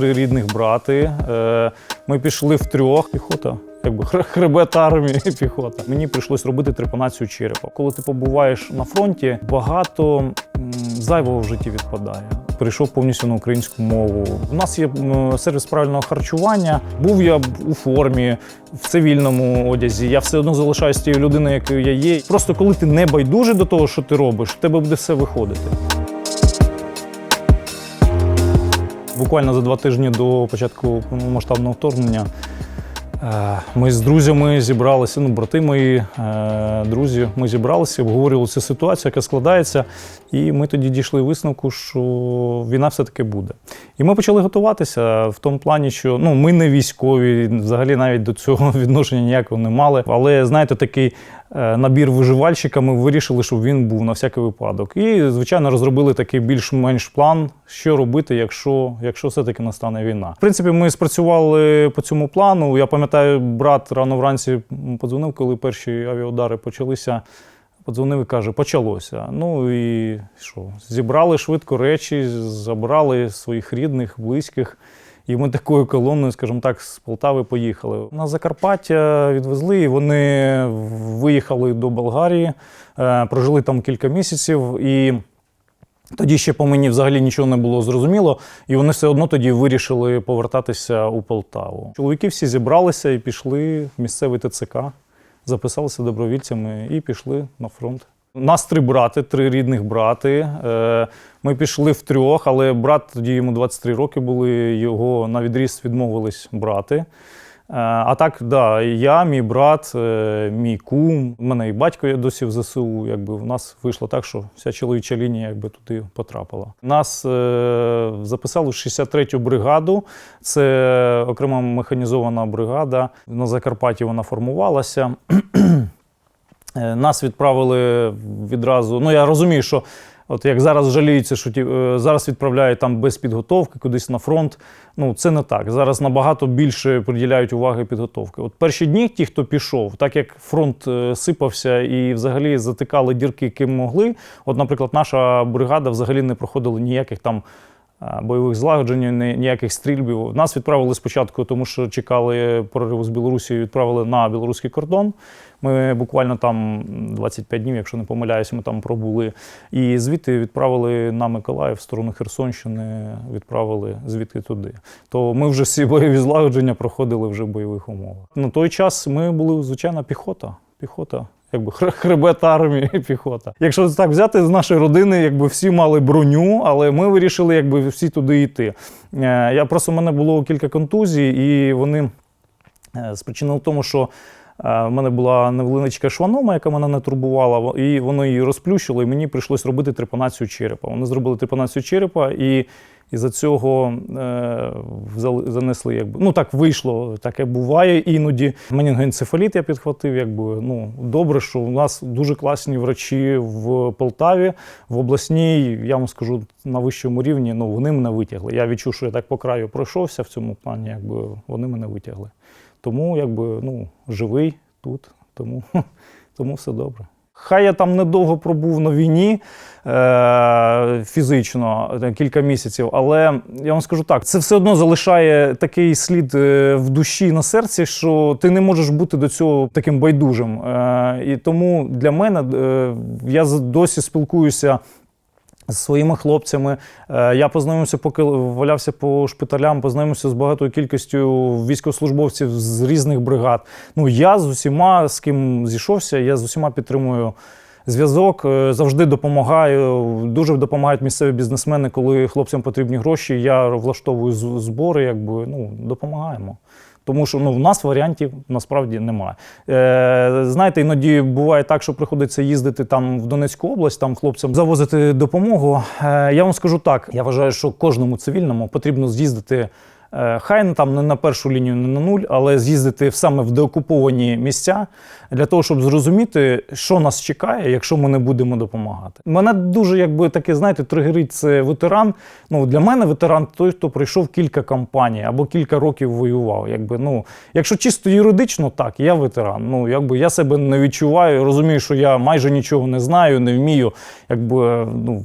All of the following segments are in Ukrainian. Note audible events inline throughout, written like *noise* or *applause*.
три рідних брати. Е, Ми пішли в трьох. Піхота. Якби хр- хребет армії *laughs* піхота. Мені прийшлось робити трепанацію черепа. Коли ти побуваєш на фронті, багато зайвого в житті відпадає. Перейшов повністю на українську мову. У нас є сервіс правильного харчування. Був я у формі, в цивільному одязі. Я все одно залишаюся тією людиною, якою я є. Просто коли ти не байдужий до того, що ти робиш, в тебе буде все виходити. Буквально за два тижні до початку масштабного вторгнення е, ми з друзями зібралися, ну, брати мої, е, друзі, ми зібралися, обговорювали цю ситуацію, яка складається, і ми тоді дійшли висновку, що війна все-таки буде. І ми почали готуватися в тому плані, що ну, ми не військові, взагалі навіть до цього *laughs* відношення ніякого не мали. Але знаєте, такий набір виживальщика ми вирішили, щоб він був на всякий випадок. І, звичайно, розробили такий більш-менш план, що робити, якщо, якщо все-таки настане війна. В принципі, ми спрацювали по цьому плану. Я пам'ятаю, брат рано вранці подзвонив, коли перші авіаудари почалися. Подзвонив і каже, почалося. Ну і що? Зібрали швидко речі, забрали своїх рідних, близьких. І ми такою колоною, скажімо так, з Полтави поїхали. На Закарпаття відвезли, і вони виїхали до Болгарії, е, прожили там кілька місяців. І тоді ще по мені взагалі нічого не було зрозуміло, і вони все одно тоді вирішили повертатися у Полтаву. Чоловіки всі зібралися і пішли в місцевий ТЦК, записалися добровільцями і пішли на фронт. Нас три брати, три рідних брати. Е, Ми пішли в трьох, але брат тоді йому 23 роки були, його на відріз відмовились брати. Е, А так, да, я, мій брат, е, мій кум, у мене і батько є досі в ЗСУ. Якби в нас вийшло так, що вся чоловіча лінія якби туди потрапила. Нас е, записали в 63-ю бригаду. Це окрема механізована бригада. На Закарпатті вона формувалася. Е, Нас відправили відразу. Ну я розумію, що от як зараз жаліються, що ті, е, зараз відправляють там без підготовки кудись на фронт. Ну це не так. Зараз набагато більше приділяють уваги підготовки. От перші дні, ті, хто пішов, так як фронт е, сипався і взагалі затикали дірки, ким могли. От, наприклад, наша бригада взагалі не проходила ніяких там. Бойових злагоджень, ні- ніяких стрільбів. Нас відправили спочатку, тому що чекали прориву з Білорусі, відправили на білоруський кордон. Ми буквально там 25 днів, якщо не помиляюсь, ми там пробули. І звідти відправили на Миколаїв в сторону Херсонщини, відправили звідти туди. То ми вже всі бойові злагодження проходили вже в бойових умовах. На той час ми були звичайна піхота. Піхота. Якби хребет армії *laughs* піхота. Якщо так взяти з нашої родини, якби всі мали броню, але ми вирішили, якби всі туди йти. Е, Я просто в мене було кілька контузій, і вони е, спричинили в тому, що е, в мене була невеличка шванома, яка мене не турбувала, і воно її розплющило, і мені прийшлось робити трепанацію черепа. Вони зробили трепанацію черепа, і із-за цього е, занесли, якби ну так вийшло, таке буває іноді. Менінгоенцефаліт я підхватив. Якби ну добре, що у нас дуже класні врачі в Полтаві, в обласній. Я вам скажу на вищому рівні. Ну вони мене витягли. Я відчув, що я так по краю пройшовся в цьому плані. Якби вони мене витягли. Тому якби ну живий тут, тому, *laughs* тому все добре. Хай я там недовго пробув на війні е, фізично, е, кілька місяців, але я вам скажу так: це все одно залишає такий слід е, в душі на серці, що ти не можеш бути до цього таким байдужим. І тому для мене я досі спілкуюся з своїми хлопцями. Е, Я познайомився, поки валявся по шпиталям, познайомився з багатою кількістю військовослужбовців з різних бригад. Ну я з усіма, з ким зійшовся, я з усіма підтримую. Зв'язок е, завжди допомагаю. Дуже допомагають місцеві бізнесмени, коли хлопцям потрібні гроші. Я влаштовую збори, якби ну допомагаємо. Тому що ну, в нас варіантів насправді немає. Е, знаєте, іноді буває так, що приходиться їздити там в Донецьку область, там хлопцям завозити допомогу. Е, я вам скажу так: я вважаю, що кожному цивільному потрібно з'їздити Хай там не на першу лінію, не на нуль, але з'їздити саме в деокуповані місця для того, щоб зрозуміти, що нас чекає, якщо ми не будемо допомагати. Мене дуже, якби таке, знаєте, тригерить це ветеран. Ну для мене ветеран той, хто пройшов кілька кампаній або кілька років воював. Якби ну, якщо чисто юридично, так я ветеран. Ну якби я себе не відчуваю, розумію, що я майже нічого не знаю, не вмію. Якби ну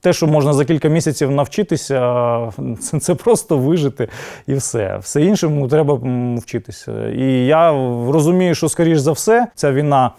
те, що можна за кілька місяців навчитися, *laughs* це, це просто вижити і все. Все іншому треба вчитися. І я розумію, що скоріш за все ця війна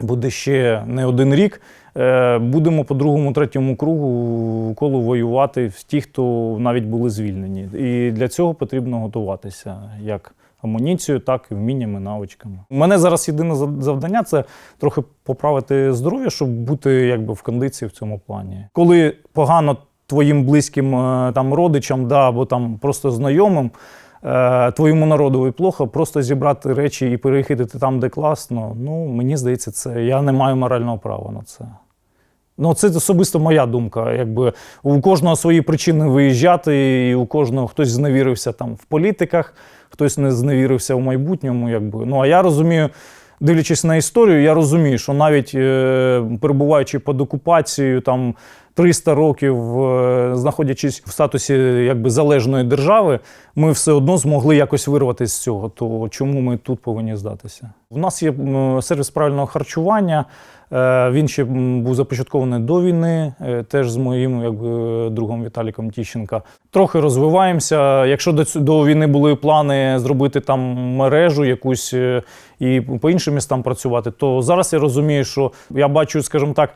буде ще не один рік. Е, Будемо по другому, третьому кругу колу воювати ті, хто навіть були звільнені. І для цього потрібно готуватися як амуніцією, так і вміннями, навичками. У мене зараз єдине зав- завдання це трохи поправити здоров'я, щоб бути якби в кондиції в цьому плані. Коли погано твоїм близьким е, там родичам, да, або там просто знайомим. е, Твоєму народові плохо, просто зібрати речі і переїхати там, де класно. Ну, мені здається, це я не маю морального права на це. Ну, це особисто моя думка. Якби у кожного свої причини виїжджати, і у кожного хтось зневірився там в політиках, хтось не зневірився в майбутньому. Якби. Ну а я розумію, дивлячись на історію, я розумію, що навіть е, перебуваючи під окупацією там 300 років, е, знаходячись в статусі якби залежної держави, ми все одно змогли якось вирватися з цього. То чому ми тут повинні здатися? У нас є сервіс правильного харчування. Е, Він ще був започаткований до війни, е, теж з моїм якби, другом Віталіком Тіщенка. Трохи розвиваємося. Якщо до, до війни були плани зробити там мережу якусь і по іншим містам працювати, то зараз я розумію, що я бачу, скажімо так,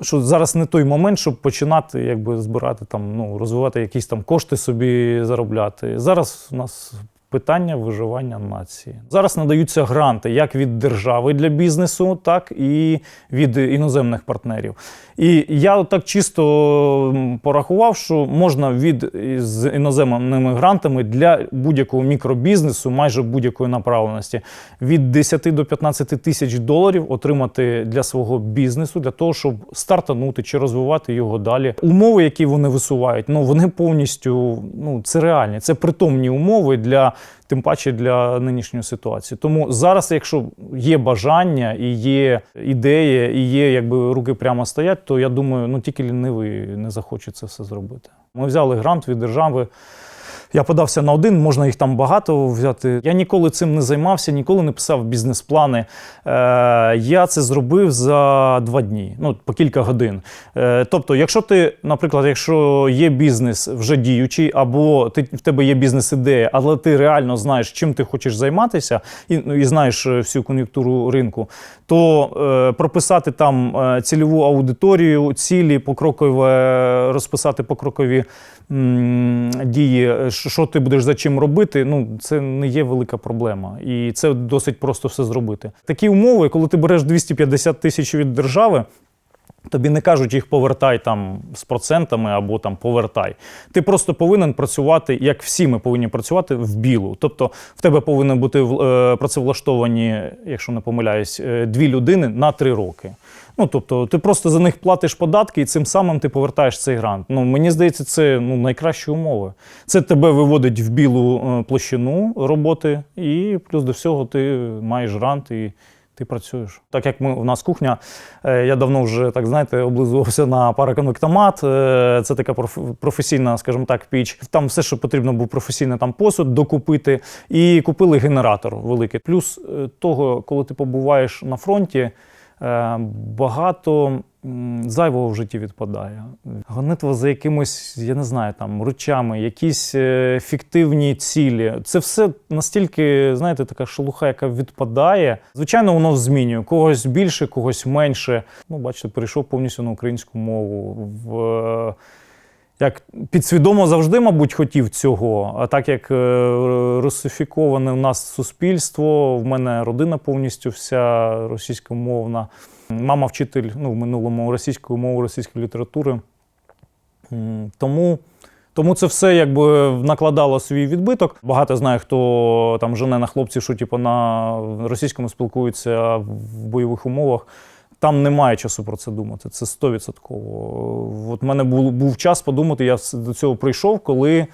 що зараз не той момент, щоб починати якби, збирати там, ну, розвивати якісь там кошти собі заробляти. Зараз у нас питання виживання нації. Зараз надаються гранти як від держави для бізнесу, так і від іноземних партнерів. І я так чисто порахував, що можна від з іноземними грантами для будь-якого мікробізнесу, майже будь-якої направленості, від 10 до 15 тисяч доларів отримати для свого бізнесу, для того, щоб стартанути чи розвивати його далі. Умови, які вони висувають, ну вони повністю ну це реальні, це притомні умови для. Тим паче для нинішньої ситуації. Тому зараз, якщо є бажання і є ідеї, і є якби руки прямо стоять, то я думаю, ну тільки лінивий не захоче це все зробити. Ми взяли грант від держави. Я подався на один, можна їх там багато взяти. Я ніколи цим не займався, ніколи не писав бізнес-плани. Е, я це зробив за два дні, ну по кілька годин. Е, тобто, якщо ти, наприклад, якщо є бізнес вже діючий, або ти в тебе є бізнес-ідея, але ти реально знаєш, чим ти хочеш займатися, і, ну, і знаєш е, всю кон'юнктуру ринку, то е, прописати там е, цільову аудиторію, цілі покрокове, розписати покрокові м, дії, е, що ти будеш за чим робити, ну це не є велика проблема. І це досить просто все зробити. Такі умови, коли ти береш 250 тисяч від держави. Тобі не кажуть їх повертай там з процентами або там повертай. Ти просто повинен працювати, як всі ми повинні працювати в білу. Тобто в тебе повинні бути е, працевлаштовані, якщо не помиляюсь, е, дві людини на три роки. Ну тобто, ти просто за них платиш податки, і цим самим ти повертаєш цей грант. Ну мені здається, це ну найкращі умови. Це тебе виводить в білу е, площину роботи, і плюс до всього ти маєш грант і. Ти працюєш. Так як ми у нас кухня, е, я давно вже так знаєте, облизувався на параконвектомат. Е, Це така проф- професійна, скажімо так, піч. Там все, що потрібно, був професійний там посуд докупити. І купили генератор великий. Плюс е, того, коли ти побуваєш на фронті, багато зайвого в житті відпадає. Гонитва за якимось, я не знаю, там ручами, якісь е, фіктивні цілі. Це все настільки, знаєте, така шелуха, яка відпадає. Звичайно, воно змінює. Когось більше, когось менше. Ну, бачите, перейшов повністю на українську мову. В, е, як підсвідомо завжди, мабуть, хотів цього. А так як е, русифіковане в нас суспільство, в мене родина повністю вся російськомовна. Мама вчитель ну, в минулому російської мови, російської літератури. Тому, тому це все якби накладало свій відбиток. Багато знаю, хто там жене на хлопців, що типу, на російському спілкуються в бойових умовах. Там немає часу про це думати. Це 100%. От мене був, був час подумати, я до цього прийшов, коли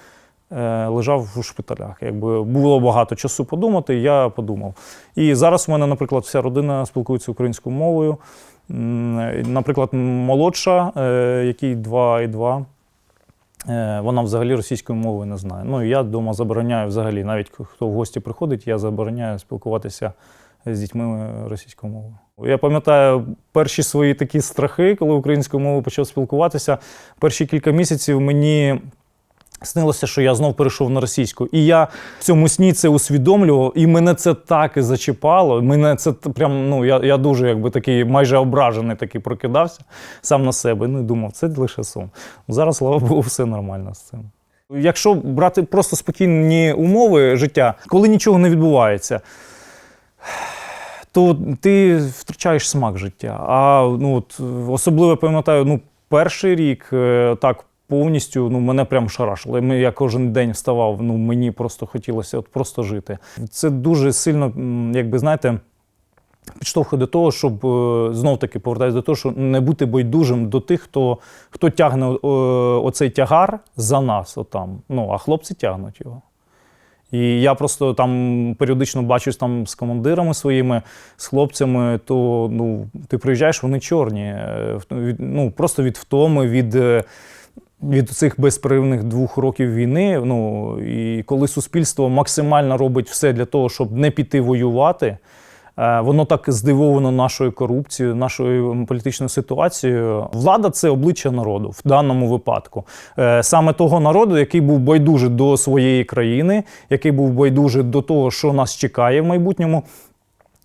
лежав у шпиталях. Якби було багато часу подумати, я подумав. І зараз у мене, наприклад, вся родина спілкується українською мовою. Наприклад, молодша, е, якій 2 і 2, е, вона взагалі російської мови не знає. Ну, і я вдома забороняю взагалі, навіть хто в гості приходить, я забороняю спілкуватися з дітьми російською мовою. Я пам'ятаю перші свої такі страхи, коли українською мовою почав спілкуватися. Перші кілька місяців мені снилося, що я знов перейшов на російську. І я в цьому сні це усвідомлював, і мене це так і зачіпало. Мене це прям, ну, я, я дуже якби такий майже ображений такий прокидався сам на себе. Ну і думав, це лише сон. Зараз, слава Богу, все нормально з цим. Якщо брати просто спокійні умови життя, коли нічого не відбувається, то ти втрачаєш смак життя. А ну, от, особливо пам'ятаю, ну, перший рік е, так повністю ну, мене прям шарашило. Я кожен день вставав, ну, мені просто хотілося от просто жити. Це дуже сильно, якби знаєте. Підштовхує до того, щоб е, знов таки повертаюся до того, що не бути байдужим до тих, хто, хто тягне е, оцей тягар за нас, отам. Ну, а хлопці тягнуть його. І я просто там періодично бачусь там з командирами своїми, з хлопцями, то ну, ти приїжджаєш, вони чорні. е, від- Ну, просто від втоми, від, від цих безперервних двох років війни. Ну, і коли суспільство максимально робить все для того, щоб не піти воювати. Е, Воно так здивовано нашою корупцією, нашою політичною ситуацією. Влада це обличчя народу в даному випадку. Е, Саме того народу, який був байдужий до своєї країни, який був байдужий до того, що нас чекає в майбутньому.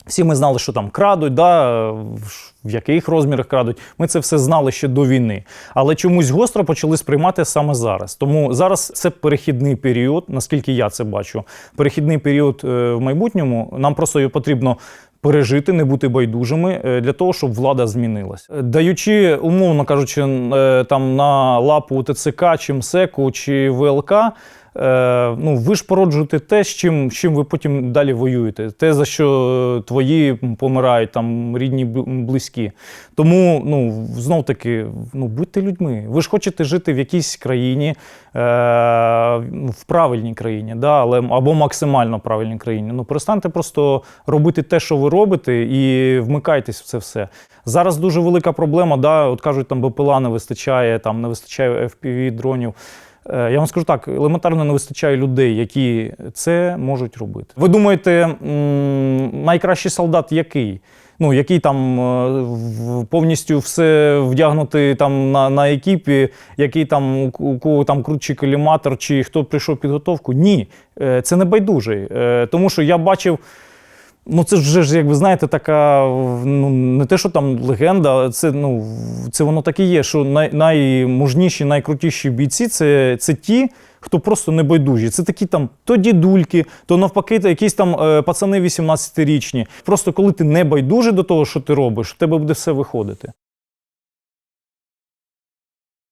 Всі ми знали, що там крадуть, да, в- яких розмірах крадуть. Ми це все знали ще до війни. Але чомусь гостро почали сприймати саме зараз. Тому зараз це перехідний період, наскільки я це бачу. Перехідний період е, в майбутньому. Нам просто його потрібно пережити, не бути байдужими е, для того, щоб влада змінилась. Даючи, умовно кажучи, е, там на лапу ТЦК, чи МСЕКу, чи ВЛК. Е, ну, ви ж породжуєте те, з чим, з чим ви потім далі воюєте. Те, за що е, твої помирають, там рідні близькі. Тому ну, знов таки, ну, будьте людьми. Ви ж хочете жити в якійсь країні, е, в правильній країні, да, але, або максимально правильній країні. Ну, перестаньте просто робити те, що ви робите, і вмикайтесь в це все. Зараз дуже велика проблема, да, от кажуть, там БПЛА не вистачає, там не вистачає FPV дронів. Е, Я вам скажу так, елементарно не вистачає людей, які це можуть робити. Ви думаєте, найкращий солдат який? Ну, який там е, повністю все вдягнутий там на, на екіпі, який там у кого там крутчий коліматор, чи хто прийшов підготовку? Ні, Е, це не байдужий. Е, Тому що я бачив. Ну, це вже ж, як ви знаєте, така ну не те, що там легенда, це ну це воно так і є. Що най, наймужніші, найкрутіші бійці це, це ті, хто просто небайдужі. Це такі там то дідульки, то навпаки, то якісь там е, пацани 18-річні. Просто коли ти не байдужий до того, що ти робиш, в тебе буде все виходити.